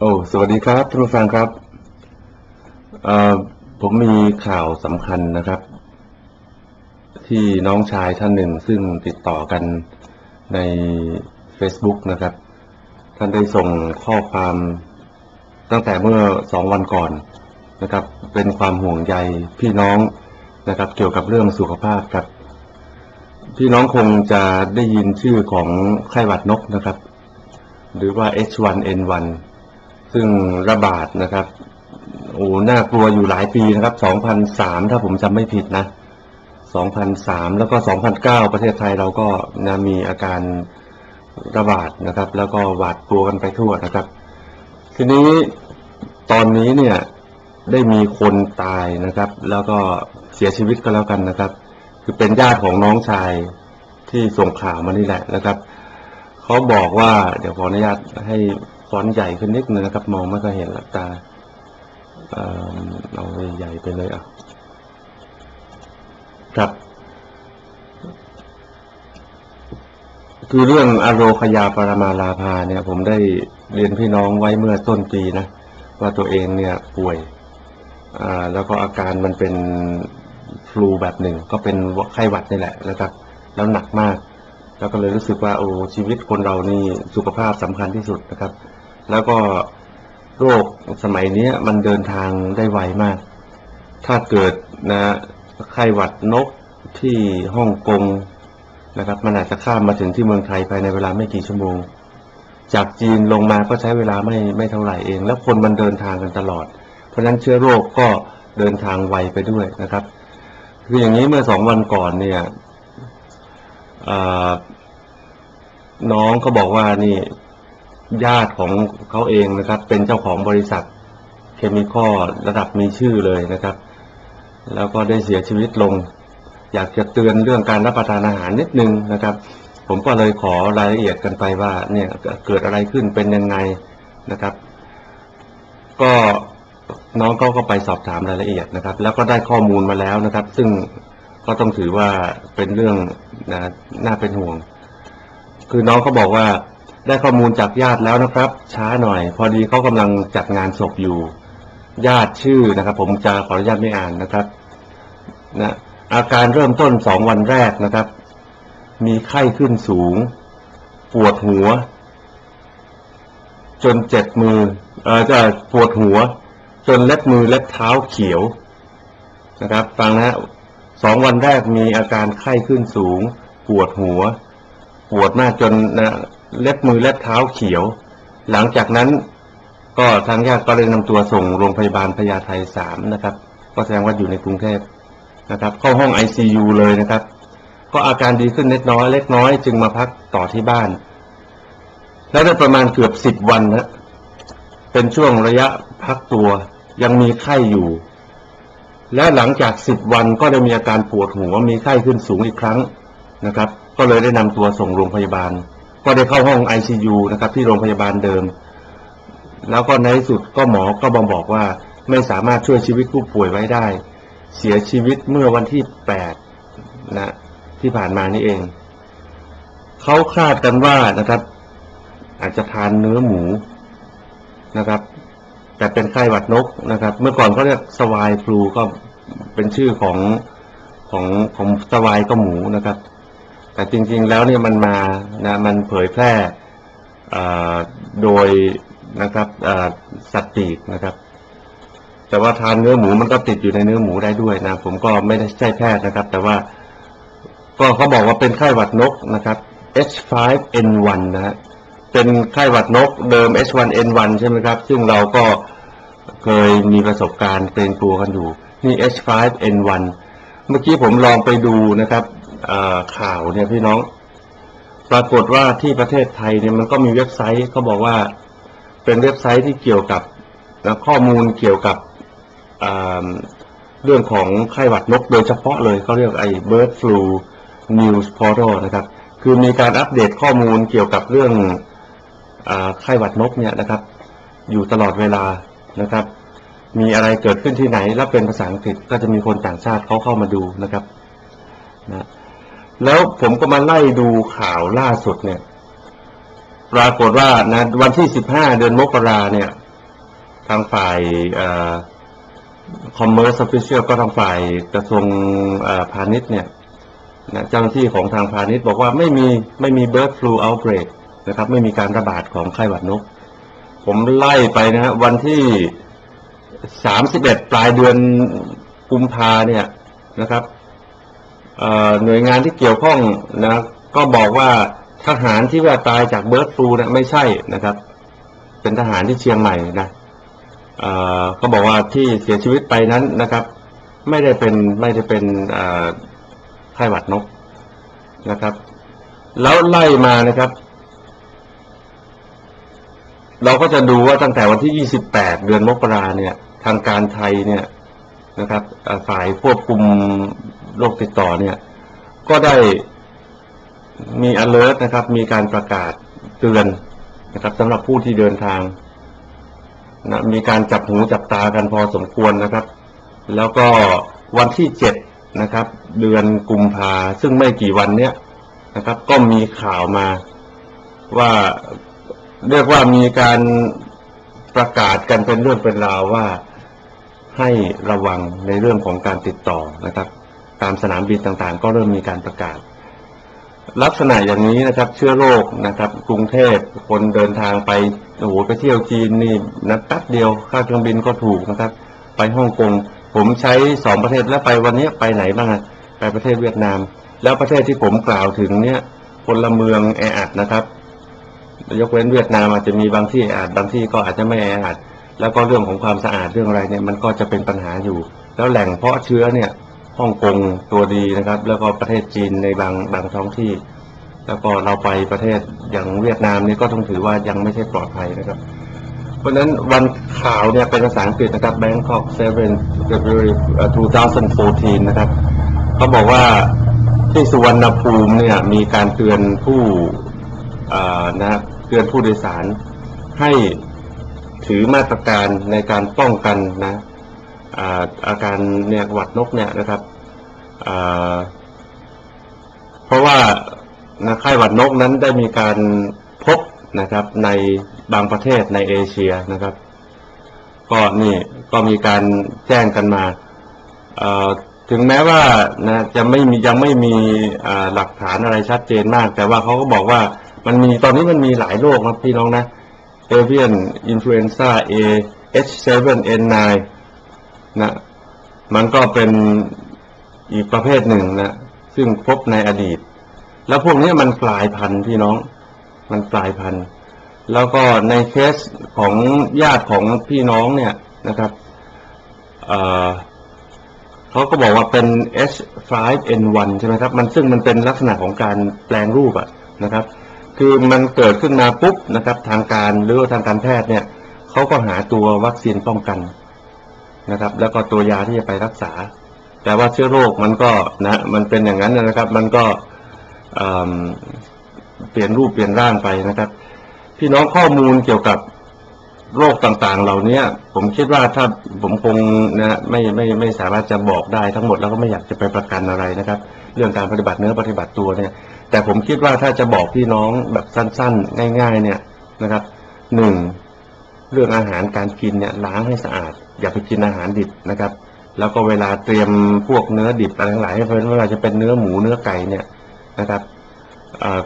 โอ้สวัสดีครับท่านผู้ฟังครับผมมีข่าวสำคัญนะครับ ที่น้องชายท่านหนึ่งซึ่งติดต่อกันใน Facebook นะครับ ท่านได้ส่งข้อความตั้งแต่เมื่อสองวันก่อนนะครับ เป็นความห่วงใยพี่น้องนะครับ เกี่ยวกับเรื่องสุขภาพครับ พี่น้องคงจะได้ยินชื่อของไข้หวัดนกนะครับ หรือว่า H1N1 ซึ่งระบาดนะครับ โอ้น่ากลัวอยู่หลายปีนะครับ 2003 ถ้าผมจำไม่ผิดนะ 2003 แล้วก็ 2009 ประเทศไทยเราก็นะมีอาการระบาดนะครับ แล้วก็หวาดกลัวกันไปทั่วนะครับ ทีนี้ตอนนี้เนี่ยได้มีคนตายนะครับ แล้วก็เสียชีวิตก็แล้วกันนะครับ คือเป็นญาติของน้องชายที่ส่งข่าวมานี่แหละนะครับเขาบอกว่าเดี๋ยวขออนุญาตให้ ฟอนต์ใหญ่ขึ้นนิดนึงนะครับ มองไม่ค่อยเห็นหลับตาเอ่อเอาใหญ่ไปเลยอะครับ คือเรื่องอโรคยาปรมาลาภาเนี่ย ผมได้เรียนพี่น้องไว้เมื่อต้นปีนะว่าตัวเองเนี่ยป่วยอ่าแล้วก็อาการมันเป็นฟลูแบบหนึ่ง ก็เป็นไข้หวัดนี่แหละนะครับ แล้วหนักมาก แล้วก็เลยรู้สึกว่าโอ้ชีวิตคนเรานี่สุขภาพสำคัญที่สุดนะครับ แล้วก็โรคสมัยนี้มันเดินทางได้ไวมาก ถ้าเกิดนะไข้หวัดนกที่ฮ่องกงนะครับมันอาจจะข้ามมาถึงที่เมืองไทยภายในเวลาไม่กี่ชั่วโมง จากจีนลงมาก็ใช้เวลาไม่ไม่เท่าไหร่เอง แล้วคนมันเดินทางกันตลอด เพราะฉะนั้นเชื้อโรคก็เดินทางไวไปด้วยนะครับ คืออย่างนี้เมื่อสองวันก่อนเนี่ยน้องเขาบอกว่านี่ ญาติของเขาเองนะครับ เป็นเจ้าของบริษัทเคมีคอลระดับมีชื่อเลยนะครับ แล้วก็ได้เสียชีวิตลง อยากจะเตือนเรื่องการรับประทานอาหารนิดนึงนะครับ ผมก็เลยขอรายละเอียดกันไปว่าเนี่ยเกิดอะไรขึ้นเป็นยังไงนะครับ ก็น้องเขาก็ไปสอบถามรายละเอียดนะครับ แล้วก็ได้ข้อมูลมาแล้วนะครับ ซึ่งก็ต้องถือว่าเป็นเรื่องนะน่าเป็นห่วง คือน้องเขาบอกว่า ได้ข้อมูลจากญาติแล้วนะครับ ช้าหน่อย พอดีเขากำลังจัดงานศพอยู่ ญาติชื่อนะครับ ผมจะขออนุญาตไม่อ่านนะครับนะอาการเริ่มต้นสองวันแรกนะครับ มีไข้ขึ้นสูง ปวดหัว จนเจ็บมือเออจะปวดหัว จนเล็บมือเล็บเท้าเขียวนะครับฟังนะฮะสองวันแรกมีอาการไข้ขึ้นสูง ปวดหัว ปวดมากจนนะ เล็บมือเล็บเท้าเขียว หลังจากนั้นก็ทางญาติก็เลยนำตัวส่งโรงพยาบาลพญาไทสามนะครับ ก็แสดงว่าอยู่ในกรุงเทพนะครับ เข้าห้องไอซยูเลยนะครับ ก็อาการดีขึ้นเล็กน้อยเล็กน้อยจึงมาพักต่อที่บ้าน แล้วได้ประมาณเกือบสิบวันนะเป็นช่วงระยะพักตัวยังมีไข้อยู่ และหลังจากสิบวันก็ได้มีอาการปวดหัวมีไข้ขึ้นสูงอีกครั้งนะครับ ก็เลยได้นำตัวส่งโรงพยาบาล ก็ได้เข้าห้อง ICU นะครับ ที่โรงพยาบาลเดิม แล้วก็ในที่สุดก็หมอก็บบอกว่าไม่สามารถช่วยชีวิตผู้ป่วยไว้ได้ เสียชีวิตเมื่อวันที่แปดนะที่ผ่านมานี่เอง เขาคาดกันว่านะครับ อาจจะทานเนื้อหมูนะครับ แต่เป็นไข้หวัดนกนะครับ เมื่อก่อนเขาเรียกสวายฟลูก็เป็นชื่อของของของสวายก็หมูนะครับ แต่จริงๆแล้วเนี่ยมันมานะมันเผยแพร่โดยนะครับสัตว์ปีกนะครับ แต่ว่าทานเนื้อหมูมันก็ติดอยู่ในเนื้อหมูได้ด้วยนะ ผมก็ไม่ได้ใช่แพทย์นะครับ แต่ว่าก็เขาบอกว่าเป็นไข้หวัดนกนะครับ H5N1 นะฮะเป็นไข้หวัดนกเดิม H1N1 ใช่ไหมครับ ซึ่งเราก็เคยมีประสบการณ์เป็นกลัวกันอยู่ นี่ H5N1 เมื่อกี้ผมลองไปดูนะครับ ข่าวเนี่ยพี่น้อง ปรากฏว่าที่ประเทศไทยเนี่ยมันก็มีเว็บไซต์เขาบอกว่าเป็นเว็บไซต์ที่เกี่ยวกับข้อมูลเกี่ยวกับเรื่องของไข้หวัดนกโดยเฉพาะเลยเขาเรียกไอ้ Bird Flu News Portal นะครับ คือมีการอัปเดตข้อมูลเกี่ยวกับเรื่องอไข้หวัดนกเนี่ยนะครับ อยู่ตลอดเวลานะครับ มีอะไรเกิดขึ้นที่ไหน แล้วเป็นภาษาอังกฤษก็จะมีคนต่างชาติเขาเข้ามาดูนะครับนะ แล้วผมก็มาไล่ดูข่าวล่าสุดเนี่ย ปรากฏว่านะวันที่15เดือนมกราเนี่ย ทางฝ่ายคอมเมอร์ส f อ c เชียลก็ทางฝ่ายกระทรวงพาณิชย์เนี่ยนะเจ้าหน้าที่ของทางพาณิชย์บอกว่าไม่มีไม่มี bird flu outbreak นะครับ ไม่มีการระบาดของไข้หวัดนก ผมไล่ไปนะฮะวันที่31ปลายเดือนกุมภาเนี่ยนะครับ หน่วยงานที่เกี่ยวข้องนะก็บอกว่าทหารที่ว่าตายจากเบิร์ดฟลูนี่ยไม่ใช่นะครับ เป็นทหารที่เชียงใหม่นะเอ่อก็บอกว่าที่เสียชีวิตไปนั้นนะครับ ไม่ได้เป็นไม่ได้เป็นไข้หวัดนกนะครับ แล้วไล่มานะครับ เราก็จะดูว่าตั้งแต่วันที่ 28 เดือนมกราเนี่ย ทางการไทยเนี่ยนะครับฝ่ายควบคุม โรคติดต่อเนี่ย ก็ได้มี alert นะครับ มีการประกาศเตือนนะครับสำหรับผู้ที่เดินทางนะมีการจับหูจับตากันพอสมควรนะครับ แล้วก็วันที่7นะครับ เดือนกุมภาซึ่งไม่กี่วันเนี้ยนะครับ ก็มีข่าวมาว่าเรียกว่ามีการประกาศกันเป็นเรื่องเป็นราวว่าให้ระวังในเรื่องของการติดต่อนะครับ ตามสนามบินต่างๆ ก็เริ่มมีการประกาศ ลักษณะอย่างนี้นะครับ เชื้อโรคนะครับ กรุงเทพคนเดินทางไปโอ้โหไปเที่ยวจีนนี่นะแป๊บเดียวค่าเครื่องบินก็ถูกนะครับ ไปฮ่องกงผมใช้สองประเทศแล้วไปวันนี้ไปไหนบ้างอะไปประเทศเวียดนาม แล้วประเทศที่ผมกล่าวถึงเนี่ยพลเมืองแออัดนะครับ ยกเว้นเวียดนามอาจจะมีบางที่แออัดบางที่ก็อาจจะไม่แออัดแล้วก็เรื่องของความสะอาดเรื่องอะไรเนี่ยมันก็จะเป็นปัญหาอยู่ แล้วแหล่งเพาะเชื้อเนี่ย ฮ่องกงตัวดีนะครับ แล้วก็ประเทศจีนในบางบางท้องที่ แล้วก็เราไปประเทศอย่างเวียดนามนี่ก็ต้องถือว่ายังไม่ใช่ปลอดภัยนะครับ เพราะฉะนั้นวันข่าวเนี่ยเป็นภาษาอังกฤษนะครับ Bangkok 7 February เอ่อ2014 นะครับเขาบอกว่าที่สุวรรณภูมิเนี่ยมีการเตือนผู้นะเตือนผู้โดยสารให้ถือมาตรการในการป้องกันนะ อาการเนี่ยหวัดนกเนี่ยนะครับเพราะว่าไข้หวัดนกนั้นได้มีการพบนะครับในบางประเทศในเอเชียนะครับ ก็นี่ก็มีการแจ้งกันมาถึงแม้ว่านะจะไม่มียังไม่มีหลักฐานอะไรชัดเจนมาก แต่ว่าเขาก็บอกว่ามันมีตอนนี้มันมีหลายโรคนะพี่น้องนะ avian influenza A H7N9 นะมันก็เป็นอีกประเภทหนึ่งนะซึ่งพบในอดีต แล้วพวกนี้มันกลายพันธุ์พี่น้อง มันกลายพันธุ์ แล้วก็ในเคสของญาติของพี่น้องเนี่ยนะครับเเขาก็บอกว่าเป็น H5N1 ใช่ไหมครับ มันซึ่งมันเป็นลักษณะของการแปลงรูปอะนะครับ คือมันเกิดขึ้นมาปุ๊บนะครับ ทางการหรือว่าทางการแพทย์เนี่ยเขาก็หาตัววัคซีนป้องกัน นะครับ แล้วก็ตัวยาที่จะไปรักษา แต่ว่าเชื้อโรคมันก็นะมันเป็นอย่างนั้นนะครับ มันก็เปลี่ยนรูปเปลี่ยนร่างไปนะครับ พี่น้องข้อมูลเกี่ยวกับโรคต่างๆ เหล่านี้ผมคิดว่าถ้าผมคงนะไม่ไม่ไม่สามารถจะบอกได้ทั้งหมดแล้วก็ไม่อยากจะไปประกันอะไรนะครับ เรื่องการปฏิบัติเนื้อปฏิบัติตัวเนี่ย แต่ผมคิดว่าถ้าจะบอกพี่น้องแบบสั้น ๆ ง่าย ๆ เนี่ยนะครับหนึ่ง เรื่องอาหารการกินเนี่ยล้างให้สะอาด อย่าไปกินอาหารดิบนะครับ แล้วก็เวลาเตรียมพวกเนื้อดิบอะไรทั้งหลายเป็นไม่ว่าจะเป็นเนื้อหมูเนื้อไก่เนี่ยนะครับ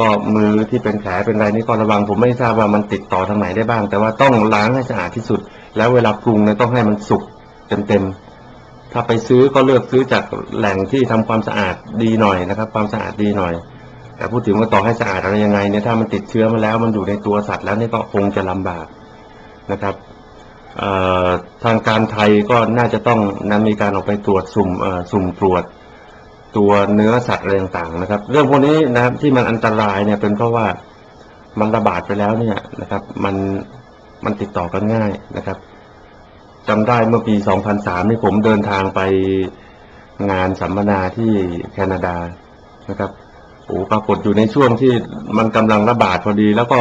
ก็มือที่เป็นแผลเป็นอะไรนี่ก็ระวังผมไม่ทราบว่ามันติดต่อทางไหนได้บ้าง แต่ว่าต้องล้างให้สะอาดที่สุด แล้วเวลาปรุงเนี่ยต้องให้มันสุกเต็มๆถ้าไปซื้อก็เลือกซื้อจากแหล่งที่ทำความสะอาดดีหน่อยนะครับ ความสะอาดดีหน่อย แต่พูดถึงว่าต่อให้สะอาดอะไรยังไงเนี่ยถ้ามันติดเชื้อมาแล้วมันอยู่ในตัวสัตว์แล้วนี่ก็คงจะลำบาก นะครับทางการไทยก็น่าจะต้องนั้นมีการออกไปตรวจสุ่มสุ่มตรวจตัวเนื้อสัตว์อะไรต่างๆนะครับ เรื่องพวกนี้นะครับที่มันอันตรายเนี่ยเป็นเพราะว่ามันระบาดไปแล้วเนี่ยนะครับ มันมันติดต่อกันง่ายนะครับจำได้เมื่อปี 2003 นี่ผมเดินทางไปงานสัมมนาที่แคนาดานะครับโอ้ปรากฏอยู่ในช่วงที่มันกำลังระบาดพอดี แล้วก็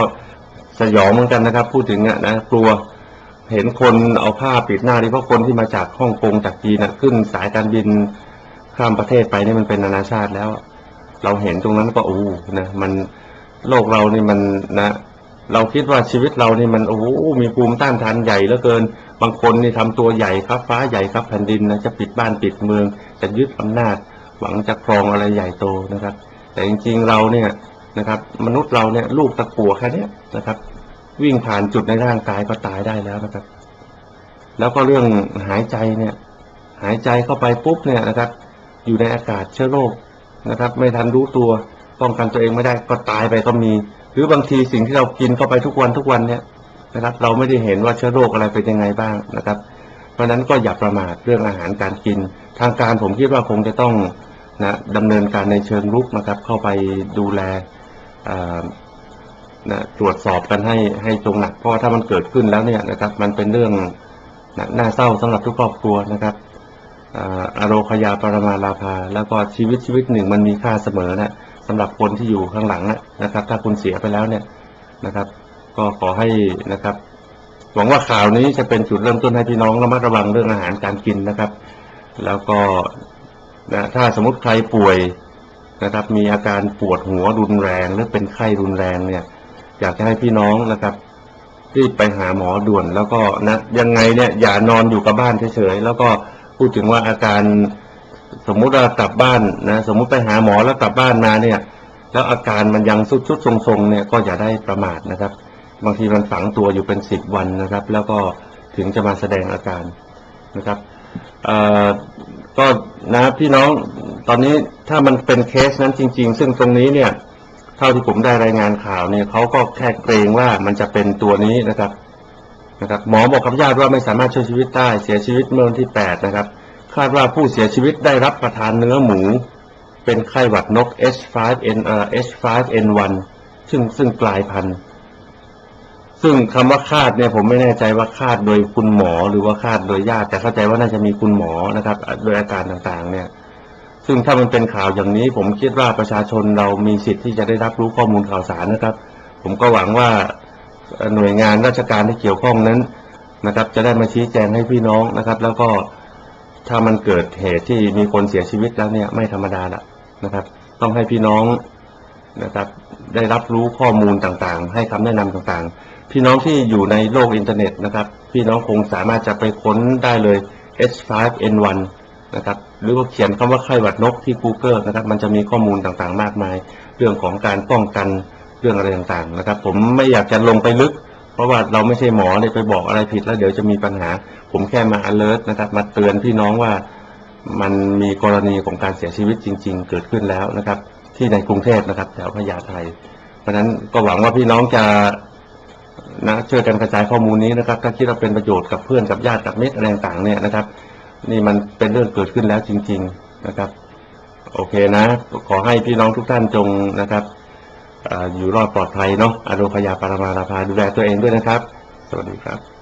สยองเหมือนกันนะครับ พูดถึงอะนะกลัวเห็นคนเอาผ้าปิดหน้าดิเพราะคนที่มาจากฮ่องกงจากจีนนะขึ้นสายการบินข้ามประเทศไปนี่มันเป็นนานาชาติแล้ว เราเห็นตรงนั้นก็โอ้นะมันโลกเรานี่มันนะ เราคิดว่าชีวิตเรานี่มันโอ้มีภูมิต้านทานใหญ่เหลือเกิน บางคนนี่ทำตัวใหญ่ครับ ฟ้าใหญ่ครับแผ่นดินนะจะปิดบ้านปิดเมือง จะยึดอำนาจ หวังจะครองอะไรใหญ่โตนะครับ แต่จริงๆเราเนี่ย นะครับ มนุษย์เราเนี่ยลูกตะกัวแค่นี้นะครับ วิ่งผ่านจุดในร่างกายก็ตายได้แล้วนะครับ แล้วก็เรื่องหายใจเนี่ย หายใจเข้าไปปุ๊บเนี่ยนะครับ อยู่ในอากาศเชื้อโรคนะครับ ไม่ทันรู้ตัวป้องกันตัวเองไม่ได้ก็ตายไปก็มี หรือบางทีสิ่งที่เรากินเข้าไปทุกวันทุกวันเนี่ยนะครับ เราไม่ได้เห็นว่าเชื้อโรคอะไรเป็นยังไงบ้างนะครับ เพราะนั้นก็อย่าประมาทเรื่องอาหารการกิน ทางการผมคิดว่าคงจะต้องนะดำเนินการในเชิงรุกนะครับ เข้าไปดูแล นะตรวจสอบกันให้ให้ตรงหนักเพราะว่าถ้ามันเกิดขึ้นแล้วเนี่ยนะครับ มันเป็นเรื่องนะน่าเศร้าสำหรับทุกครอบครัวนะครับอาอโรคยาปรมาลาภาแล้วก็ชีวิตชีวิตหนึ่งมันมีค่าเสมอนะสำหรับคนที่อยู่ข้างหลังนะนะครับ ถ้าคุณเสียไปแล้วเนี่ยนะครับ ก็ขอให้นะครับหวังว่าข่าวนี้จะเป็นจุดเริ่มต้นให้พี่น้องระมัดระวังเรื่องอาหารการกินนะครับ แล้วก็นะถ้าสมมติใครป่วย นะครับ มีอาการปวดหัวรุนแรงหรือเป็นไข้รุนแรงเนี่ย อยากจะให้พี่น้องนะครับรีบไปหาหมอด่วนแล้วก็นะยังไงเนี่ยอย่านอนอยู่กับบ้านเฉยๆแล้วก็พูดถึงว่าอาการสมมุติว่ากลับบ้านนะสมมุติไปหาหมอแล้วกลับบ้านมาเนี่ย แล้วอาการมันยังสุดๆทรงๆเนี่ยก็อย่าได้ประมาทนะครับ บางทีมันฝังตัวอยู่เป็นสิบวันนะครับ แล้วก็ถึงจะมาแสดงอาการนะครับเอ่อ ก็นะพี่น้องตอนนี้ถ้ามันเป็นเคสนั้นจริง ๆ ซึ่งตรงนี้เนี่ย เท่าที่ผมได้รายงานข่าวเนี่ยเขาก็แค่เกรงว่ามันจะเป็นตัวนี้นะครับนะครับ หมอบอกกับญาติว่าไม่สามารถช่วยชีวิตได้เสียชีวิตเมื่อวันที่แปดนะครับ คาดว่าผู้เสียชีวิตได้รับประทานเนื้อหมู เป็นไข้หวัดนก H5N H5N1 ซึ่งซึ่งกลายพันธุ์ ซึ่งคำว่าคาดเนี่ยผมไม่แน่ใจว่าคาดโดยคุณหมอหรือว่าคาดโดยญาติ แต่เข้าใจว่าน่าจะมีคุณหมอนะครับ โดยอาการต่างๆ เนี่ย ซึ่งถ้ามันเป็นข่าวอย่างนี้ ผมคิดว่าประชาชนเรามีสิทธิ์ที่จะได้รับรู้ข้อมูลข่าวสารนะครับ ผมก็หวังว่าหน่วยงานราชการที่เกี่ยวข้องนั้นนะครับ จะได้มาชี้แจงให้พี่น้องนะครับ แล้วก็ถ้ามันเกิดเหตุที่มีคนเสียชีวิตแล้วเนี่ยไม่ธรรมดาละนะครับ ต้องให้พี่น้องนะครับ ได้รับรู้ข้อมูลต่างๆ ให้คำแนะนำต่างๆ พี่น้องที่อยู่ในโลกอินเทอร์เน็ตนะครับ พี่น้องคงสามารถจะไปค้นได้เลย H5N1 นะครับหรือว่าเขียนคำว่าไข้หวัดนกที่ Google นะครับมันจะมีข้อมูลต่างๆ มากมาย เรื่องของการป้องกันเรื่องอะไรต่างๆนะครับ ผมไม่อยากจะลงไปลึก เพราะว่าเราไม่ใช่หมอเลยไปบอกอะไรผิดแล้วเดี๋ยวจะมีปัญหา ผมแค่มา alert นะครับ มาเตือนพี่น้องว่ามันมีกรณีของการเสียชีวิตจริง ๆ เกิดขึ้นแล้วนะครับ ที่ในกรุงเทพนะครับแถวพญาไทเพราะฉะนั้นก็หวังว่าพี่น้องจะ นะช่วยกันกระจายข้อมูลนี้นะครับ ถ้าคิดว่าเป็นประโยชน์กับเพื่อนกับญาติกับมิตรอะไรต่างๆเนี่ยนะครับ นี่มันเป็นเรื่องเกิดขึ้นแล้วจริง ๆนะครับ โอเคนะ ขอให้พี่น้องทุกท่านจงนะครับออยู่รอดปลอดภัยเนาะอารมพยาปารมาราภาดูแลตัวเองด้วยนะครับ สวัสดีครับ